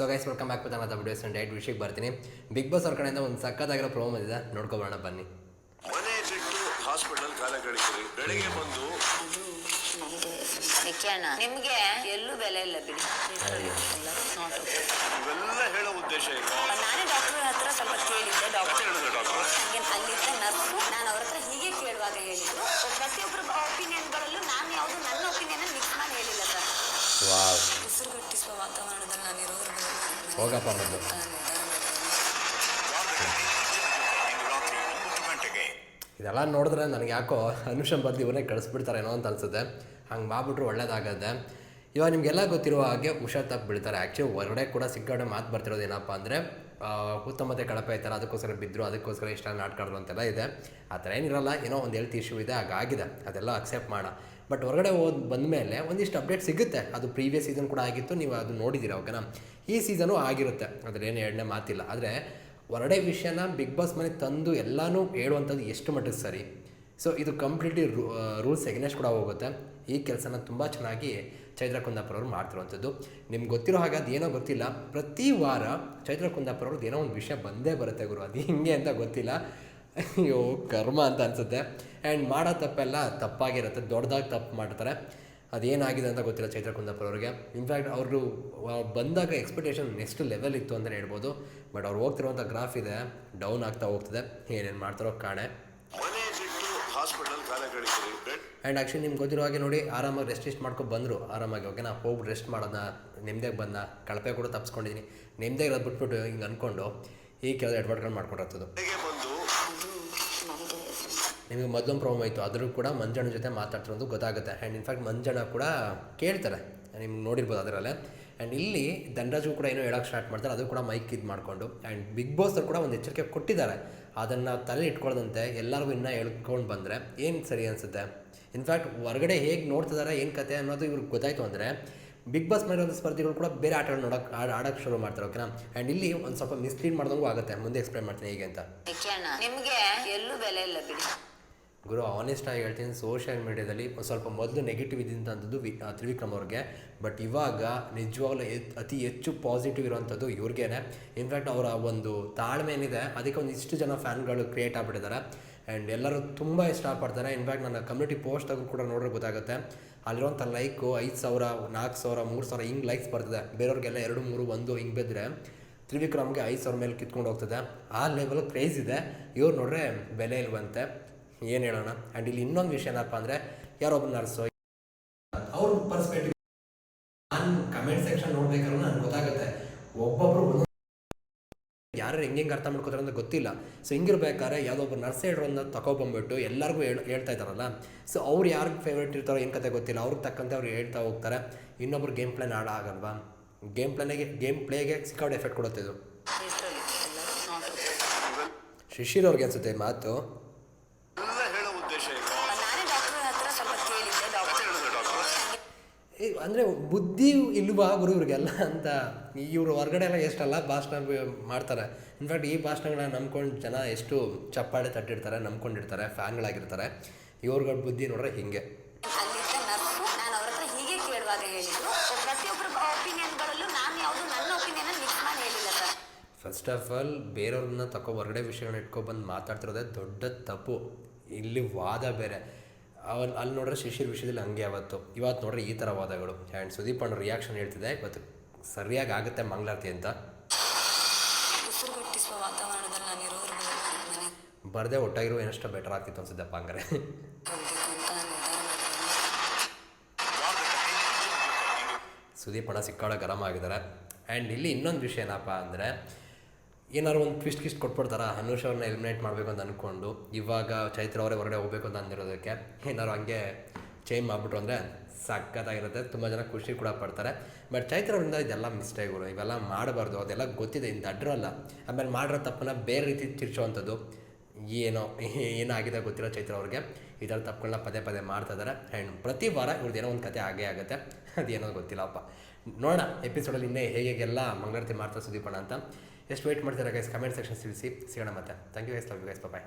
So guys welcome back ಮತ್ತೆ ಮತ್ತೆ videos and ಡೈಟ್ ವಿಷಯಕ್ಕೆ ಬರ್ತೀನಿ ಬಿಗ್ ಬಾಸ್ ಅವ್ರ ಕಡೆಯಿಂದ ಒಂದು ಸಕ್ಕತ್ತಾಗಿರೋ ಪ್ರೋಮೋ ಇದೆ. ನೋಡ್ಕೊಬೋಣ ಬನ್ನಿ. ಮನೆ ಬಿಟ್ಟು ಹಾಸ್ಪಿಟಲ್ ಕಾಲ ಕಳಿಸಿರಿ ಬೆಳಿಗ್ಗೆ ಬಂದು ನಿಖಿಯಣ್ಣ ನಿಮ್ಗೆ ಎಲ್ಲೂ ಬೆಲೆ ಇಲ್ಲ ಬಿಡಿ. ಇವೆಲ್ಲ ಹೇಳೋ ಉದ್ದೇಶ ಏನು? ನಾನೇ ಡಾಕ್ಟರ್ ಹತ್ರ ಸ್ವಲ್ಪ ಕೇಳಿದ್ದೆ. ಡಾಕ್ಟರ್ ಹೇಳಿದ್ರು ಡಾಕ್ಟರ್ ನನಗೆ ಅಲ್ಲಿದ್ದ ನರ್ಸು ನಾನು ಅವ್ರ ಹತ್ರ ಹೀಗೆ ಕೇಳುವಾಗ ಹೇಳಿದ್ರು ಪ್ರತಿಯೊಬ್ಬರ ಒಪಿನಿಯನ್ಗಳಲ್ಲೂ ನಾನು ಯಾವುದು ನನ್ನ ಒಪಿನಿಯನ್ ಮಿಕ್ಸ್ ಮಾಡಿ ಹೇಳಿಲ್ಲ. ವಾವ್. ಹೋಗಪ್ಪ ಇದೆಲ್ಲ ನೋಡಿದ್ರೆ ನನಗೆ ಯಾಕೋ ಅನುಷನ್ ಇವನೇ ಇವರೇ ಕಳಿಸ್ಬಿಡ್ತಾರೇನೋ ಅಂತ ಅನ್ಸುತ್ತೆ. ಹಂಗೆ ಮಾಡ್ಬಿಟ್ರು ಒಳ್ಳೇದಾಗತ್ತೆ. ಇವಾಗ ನಿಮಗೆಲ್ಲ ಗೊತ್ತಿರುವ ಹಾಗೆ ಹುಷಾರ್ ತಪ್ಪು ಬೀಳ್ತಾರೆ ಆ್ಯಕ್ಚುಲಿ ಹೊರಗಡೆ ಕೂಡ ಸಿಗ್ಗಾಡೆ ಮಾತು ಬರ್ತಿರೋದು ಏನಪ್ಪ ಅಂದರೆ ಉತ್ತಮತೆ ಕಳಪೆ ಆಯ್ತಾರೆ ಅದಕ್ಕೋಸ್ಕರ ಬಿದ್ದರು ಅದಕ್ಕೋಸ್ಕರ ಇಷ್ಟ ನಾಟಕ ಆಡಿದ್ರು ಅಂತೆಲ್ಲ ಇದೆ. ಆ ಥರ ಏನಿರಲ್ಲ, ಏನೋ ಒಂದು ಹೆಲ್ತ್ ಇಶ್ಯೂ ಇದೆ, ಹಾಗಾಗಿದೆ. ಅದೆಲ್ಲ ಅಕ್ಸೆಪ್ಟ್ ಮಾಡ. ಬಟ್ ಹೊರಗಡೆ ಹೋದ್, ಬಂದಮೇಲೆ ಒಂದಿಷ್ಟು ಅಪ್ಡೇಟ್ ಸಿಗುತ್ತೆ. ಅದು ಪ್ರೀವಿಯಸ್ ಸೀಸನ್ ಕೂಡ ಆಗಿತ್ತು, ನೀವು ಅದು ನೋಡಿದ್ದೀರ ಓಕೆನಾ ಈ ಸೀಸನು ಆಗಿರುತ್ತೆ. ಅದ್ರೇನು ಎರಡನೇ ಮಾತಿಲ್ಲ. ಆದರೆ ಹೊರಡೆ ವಿಷಯನ ಬಿಗ್ ಬಾಸ್ ಮನೆ ತಂದು ಎಲ್ಲನೂ ಹೇಳುವಂಥದ್ದು ಎಷ್ಟು ಮಟ್ಟಿಗೆ ಸರಿ. ಸೊ ಇದು ಕಂಪ್ಲೀಟ್ಲಿ ರೂಲ್ಸ್ ಎಗ್ನೆಸ್ಟ್ ಕೂಡ ಹೋಗುತ್ತೆ. ಈ ಕೆಲಸನ ತುಂಬ ಚೆನ್ನಾಗಿ ಚೈತ್ರ ಕುಂದಾಪುರ ಅವರು ಮಾಡ್ತಿರುವಂಥದ್ದು. ನಿಮ್ಗೆ ಗೊತ್ತಿರೋ ಹಾಗೆ ಅದು ಏನೋ ಗೊತ್ತಿಲ್ಲ. ಪ್ರತಿ ವಾರ ಚೈತ್ರ ಏನೋ ಒಂದು ವಿಷಯ ಬಂದೇ ಬರುತ್ತೆ ಗುರು. ಅದು ಹಿಂಗೆ ಅಂತ ಗೊತ್ತಿಲ್ಲ. ಅಯ್ಯೋ, ಕರ್ಮ ಅಂತ ಅನಿಸುತ್ತೆ. ಆ್ಯಂಡ್ ಮಾಡೋ ತಪ್ಪೆಲ್ಲ ತಪ್ಪಾಗಿರುತ್ತೆ. ದೊಡ್ಡದಾಗಿ ತಪ್ಪು ಮಾಡ್ತಾರೆ. ಅದೇನಾಗಿದೆ ಅಂತ ಗೊತ್ತಿಲ್ಲ ಚೈತ್ರ ಕುಂದಾಪುರ ಅವ್ರಿಗೆ ಇನ್ಫ್ಯಾಕ್ಟ್ ಅವರು ಬಂದಾಗ ಎಕ್ಸ್ಪೆಕ್ಟೇಷನ್ ನೆಕ್ಸ್ಟ್ ಲೆವೆಲ್ ಇತ್ತು ಅಂತಲೇ ಹೇಳ್ಬೋದು. ಬಟ್ ಅವ್ರು ಹೋಗ್ತಿರುವಂಥ ಗ್ರಾಫ್ ಇದೆ. ಡೌನ್ ಆಗ್ತಾ ಹೋಗ್ತದೆ. ಏನೇನು ಮಾಡ್ತಾರೋ ಕಾಣೆ. ಹಾಸ್ಪಿಟಲ್ ಕಾಲ ಕಳೀತೀರಿ ಬೆಡ್ ಆ್ಯಂಡ್ ಆ್ಯಕ್ಚುಲಿ ನಿಮ್ಗೆ ಗೊತ್ತಿರೋ ಹಾಗೆ ನೋಡಿ ಆರಾಮಾಗಿ ರೆಸ್ಟ್ ಇಷ್ಟು ಮಾಡ್ಕೊಂಡು ಬಂದರು. ಆರಾಮಾಗಿ ಓಕೆನಾ ಹೋಗಿ ರೆಸ್ಟ್ ಮಾಡೋದನ್ನ ನೆಮ್ಮದಿಯಾಗಿ ಬಂದ ಕಳಪೆ ಕೂಡ ತಪ್ಪಿಸ್ಕೊಂಡಿದ್ದೀನಿ ನೆಮ್ಮದಿಯಾಗಿ ಇರೋದು ಬಿಟ್ಬಿಟ್ಟು ಹಿಂಗೆ ಅಂದ್ಕೊಂಡು ಈ ಕೆಲವು ಎಡ್ವರ್ಟ್ಗಳು ಬಂದು ನಿಮಗೆ ಮೊದಲೊಂದು ಪ್ರಾಬ್ಲಮ್ ಆಯಿತು ಅದ್ರೂ ಕೂಡ ಮಂಜಣ್ಣ ಜೊತೆ ಮಾತಾಡ್ತಿರೋದು ಗೊತ್ತಾಗುತ್ತೆ. ಆ್ಯಂಡ್ ಇನ್ಫ್ಯಾಕ್ಟ್ ಮಂಜಣ್ಣ ಕೂಡ ಕೇಳ್ತಾರೆ. ನಿಮ್ಗೆ ನೋಡಿರ್ಬೋದು ಅದರಲ್ಲೇ. ಆ್ಯಂಡ್ ಇಲ್ಲಿ ಧನರಾಜು ಕೂಡ ಏನೋ ಹೇಳೋಕ್ಕೆ ಸ್ಟಾರ್ಟ್ ಮಾಡ್ತಾರೆ, ಅದು ಕೂಡ ಮೈಕ್ ಇದು ಮಾಡಿಕೊಂಡು. ಆ್ಯಂಡ್ ಬಿಗ್ ಬಾಸ್ ಅವ್ರು ಕೂಡ ಒಂದು ಎಚ್ಚರಿಕೆ ಕೊಟ್ಟಿದ್ದಾರೆ. ಅದನ್ನು ತಲೆ ಇಟ್ಕೊಳ್ಳದಂತೆ ಎಲ್ಲರಿಗೂ ಇನ್ನೂ ಹೇಳ್ಕೊಂಡು ಬಂದರೆ ಏನು ಸರಿ ಅನಿಸುತ್ತೆ? ಇನ್ಫ್ಯಾಕ್ಟ್ ಹೊರಗಡೆ ಹೇಗೆ ನೋಡ್ತಿದ್ದಾರೆ ಏನು ಕತೆ ಅನ್ನೋದು ಇವ್ರಿಗೆ ಗೊತ್ತಾಯಿತು ಅಂದರೆ ಬಿಗ್ ಬಾಸ್ ಮಾಡಿರೋ ಸ್ಪರ್ಧಿಗಳು ಕೂಡ ಬೇರೆ ಆಟಗಳು ನೋಡೋಕೆ, ಆಡ ಆಡೋಕ್ಕೆ ಶುರು ಮಾಡ್ತಾರೆ ಓಕೆನಾ ಆ್ಯಂಡ್ ಇಲ್ಲಿ ಒಂದು ಸ್ವಲ್ಪ ಮಿಸ್ಲೀಡ್ ಮಾಡ್ದಂಗೂ ಆಗುತ್ತೆ. ಮುಂದೆ ಎಕ್ಸ್ಪ್ಲೈನ್ ಮಾಡ್ತೀನಿ ಹೇಗೆ ಅಂತ. ನಿಮ್ಗೆ ಎಲ್ಲೂ ಬೆಲೆ ಇಲ್ಲ ಬಿಡಿ. ಗುರು ಆನೆಸ್ಟ್ ಆಗಿ ಹೇಳ್ತೀನಿ ಸೋಷಿಯಲ್ ಮೀಡ್ಯಾದಲ್ಲಿ ಸ್ವಲ್ಪ ಮೊದಲು ನೆಗೆಟಿವ್ ಇದ್ದಂಥದ್ದು ವಿ ತ್ರಿವಿಕ್ರಮ್ ಅವ್ರಿಗೆ. ಬಟ್ ಇವಾಗ ನಿಜವಾಗ್ಲೂ ಅತಿ ಹೆಚ್ಚು ಪಾಸಿಟಿವ್ ಇರುವಂಥದ್ದು ಇವ್ರಿಗೇನೆ. ಇನ್ಫ್ಯಾಕ್ಟ್ ಅವರ ಒಂದು ತಾಳ್ಮೆ ಏನಿದೆ, ಅದಕ್ಕೆ ಒಂದು ಇಷ್ಟು ಜನ ಫ್ಯಾನ್ಗಳು ಕ್ರಿಯೇಟ್ ಆಗಿಬಿಟ್ಟಿದ್ದಾರೆ ಆ್ಯಂಡ್ ಎಲ್ಲರೂ ತುಂಬ ಇಷ್ಟಪಡ್ತಾರೆ. ಇನ್ಫ್ಯಾಕ್ಟ್ ನನ್ನ ಕಮ್ಯುನಿಟಿ ಪೋಸ್ಟಾಗೂ ಕೂಡ ನೋಡ್ರೆ ಗೊತ್ತಾಗುತ್ತೆ. ಅಲ್ಲಿರುವಂಥ ಲೈಕು ಐದು ಸಾವಿರ ನಾಲ್ಕು ಸಾವಿರ, ಮೂರು ಸಾವಿರ ಹಿಂಗೆ ಲೈಕ್ಸ್ ಬರ್ತದೆ. ಬೇರೆಯವ್ರಿಗೆಲ್ಲ ಎರಡು, ಮೂರು, ಒಂದು ಹಿಂಗೆ ಬಿದ್ದರೆ ತ್ರಿವಿಕ್ರಮ್ಗೆ ಐದು ಸಾವಿರ ಮೇಲೆ ಕಿತ್ಕೊಂಡು ಹೋಗ್ತದೆ. ಆ ಲೆವೆಲ್ ಕ್ರೇಜ್ ಇದೆ. ಇವ್ರು ನೋಡ್ರೆ ಬೆಲೆ ಇಲ್ವಂತೆ. ಏನು ಹೇಳೋಣ? ಆ್ಯಂಡ್ ಇಲ್ಲಿ ಇನ್ನೊಂದು ವಿಷಯ ಏನಪ್ಪ ಅಂದರೆ ಯಾರೊಬ್ಬ ನರ್ಸು ಅವ್ರ ಪರ್ಸ್ಪೆಕ್ಟಿವ್ ನಾನು ಕಮೆಂಟ್ ಸೆಕ್ಷನ್ ನೋಡ್ಬೇಕಾದ್ರೆ ನನಗೆ ಗೊತ್ತಾಗುತ್ತೆ. ಒಬ್ಬೊಬ್ರು ಒಂದೊಂದು ಯಾರು ಹೆಂಗೆ ಅರ್ಥ ಮಾಡ್ಕೋತಾರೆ ಅಂತ ಗೊತ್ತಿಲ್ಲ. ಸೊ ಹಿಂಗಿರ್ಬೇಕಾದ್ರೆ ಯಾವುದೋ ಒಬ್ಬ ನರ್ಸ್ ಹೇಳೋನ್ನ ತಗೊಬಂದ್ಬಿಟ್ಟು ಎಲ್ಲರಿಗೂ ಹೇಳ್ ಹೇಳ್ತಾ ಇದ್ದಾರಲ್ಲ. ಸೊ ಅವ್ರು ಯಾರಿಗೆ ಫೇವ್ರೇಟ್ ಇರ್ತಾರೋ ಏನು ಕತೆ ಗೊತ್ತಿಲ್ಲ. ಅವ್ರಿಗೆ ತಕ್ಕಂತೆ ಅವ್ರು ಹೇಳ್ತಾ ಹೋಗ್ತಾರೆ. ಇನ್ನೊಬ್ರು ಗೇಮ್ ಪ್ಲಾನ್ ಆಡ ಆಗಲ್ವಾ? ಗೇಮ್ ಪ್ಲಾನಿಗೆ ಗೇಮ್ ಪ್ಲೇಗೆ ಸಿಕ್ಕಾಡ್ ಎಫೆಕ್ಟ್ ಕೊಡುತ್ತೆ ಇದು. ಶಿಶಿರ್ ಅವ್ರಿಗೆ ಅನ್ಸುತ್ತೆ ಮಾತು. ಅಂದ್ರೆ ಬುದ್ಧಿ ಇಲ್ವಾ ಗುರು ಇವ್ರಿಗೆಲ್ಲ ಅಂತ ಇವರು ಹೊರಗಡೆ ಎಲ್ಲ ಎಷ್ಟಲ್ಲ ಭಾಷಣ ಮಾಡ್ತಾರೆ. ಇನ್ಫ್ಯಾಕ್ಟ್ ಈ ಭಾಷಣಗಳನ್ನ ನಂಬ್ಕೊಂಡು ಜನ ಎಷ್ಟು ಚಪ್ಪಾಳೆ ತಟ್ಟಿರ್ತಾರೆ ನಂಬ್ಕೊಂಡಿರ್ತಾರೆ ಫ್ಯಾನ್ಗಳಾಗಿರ್ತಾರೆ. ಇವ್ರುಗಳ ಬುದ್ಧಿ ನೋಡ್ರೆ ಹಿಂಗೆ. ಫಸ್ಟ್ ಆಫ್ ಆಲ್ ಬೇರೆಯವ್ರನ್ನ ತಗೋ ಹೊರಗಡೆ ವಿಷಯಗಳನ್ನ ಇಟ್ಕೊಬಂದು ಮಾತಾಡ್ತಿರೋದೇ ದೊಡ್ಡ ತಪ್ಪು. ಇಲ್ಲಿ ವಾದ ಬೇರೆ. ಅವಲ್ಲಿ ಅಲ್ಲಿ ನೋಡ್ರೆ ಶಿಶಿರ್ ವಿಷಯದಲ್ಲಿ ಹಂಗೆ ಅವತ್ತು ಇವತ್ತು ನೋಡ್ರೆ ಈ ಥರ ವಾದಗಳು. ಆ್ಯಂಡ್ ಸುದೀಪ್ ಅಣ್ಣ ರಿಯಾಕ್ಷನ್ ಹೇಳ್ತಿದೆ ಇವತ್ತು ಸರಿಯಾಗಿ ಆಗುತ್ತೆ ಮಂಗಳಾರತಿ ಅಂತ. ಬರದೆ ಒಟ್ಟಾಗಿರೋ ಏನಷ್ಟು ಬೆಟರ್ ಆಗ್ತಿತ್ತು ಅನ್ಸುತ್ತಪ್ಪ ಹಂಗಾರೆ. ಸುದೀಪ್ ಅಣ್ಣ ಸಿಕ್ಕಾಳ ಗರಂ ಆಗಿದ್ದಾರೆ. ಆ್ಯಂಡ್ ಇಲ್ಲಿ ಇನ್ನೊಂದು ವಿಷಯ ಏನಪ್ಪ ಅಂದರೆ ಏನಾದ್ರು ಒಂದು ಟ್ವಿಸ್ಟ್ ಕಿಸ್ಟ್ ಕೊಟ್ಬಿಡ್ತಾರ? ಅನುಷ್ ಅವ್ರನ್ನ ಎಲಿಮಿನೇಟ್ ಮಾಡಬೇಕು ಅಂತ ಅಂದ್ಕೊಂಡು ಇವಾಗ ಚೈತ್ರ ಅವರೇ ಹೊರಗಡೆ ಹೋಗ್ಬೇಕು ಅಂತ ಅಂದಿರೋದಕ್ಕೆ ಏನಾದ್ರು ಹಂಗೆ ಚೇಂಜ್ ಮಾಡಿಬಿಟ್ರು ಅಂದರೆ ಸಖತ್ತಾಗಿರುತ್ತೆ. ತುಂಬ ಜನ ಖುಷಿ ಕೂಡ ಪಡ್ತಾರೆ. ಬಟ್ ಚೈತ್ರ ಅವರಿಂದ ಇದೆಲ್ಲ ಮಿಸ್ಟೇಕ್ಗಳು ಇವೆಲ್ಲ ಮಾಡಬಾರ್ದು. ಅದೆಲ್ಲ ಗೊತ್ತಿದೆ. ಇಂದ ಅಡ್ರಲ್ಲ. ಆಮೇಲೆ ಮಾಡಿರೋ ತಪ್ಪನ್ನ ಬೇರೆ ರೀತಿ ತಿರ್ಚುವಂಥದ್ದು ಏನೋ, ಏನಾಗಿದೆ ಗೊತ್ತಿರೋ ಚೈತ್ರ ಅವ್ರಿಗೆ. ಈ ಥರ ತಪ್ಪುಗಳನ್ನ ಪದೇ ಪದೇ ಮಾಡ್ತಾ ಇದ್ದಾರೆ. ಆ್ಯಂಡ್ ಪ್ರತಿ ವಾರ ಇವ್ರದ್ದು ಏನೋ ಒಂದು ಕತೆ ಆಗೇ ಆಗುತ್ತೆ. ಅದೇನೋ ಗೊತ್ತಿಲ್ಲಪ್ಪ ನೋಡೋಣ. ಎಪಿಸೋಡಲ್ಲಿ ಇನ್ನೇ ಹೇಗೆ ಹೇಗೆಲ್ಲ ಮಂಗಳಾರತಿ ಮಾಡ್ತಾ ಸುದೀಪಣ್ಣ ಅಂತ. ಎಷ್ಟು ವೇಟ್ ಮಾಡ್ತೀರಾ ಗೈಸ್ ಕಮೆಂಟ್ ಸೆಕ್ಷನ್ ತಿಳಿಸಿ ಸಿಗೋಣ ಮತ್ತೆ. Thank you guys love you guys bye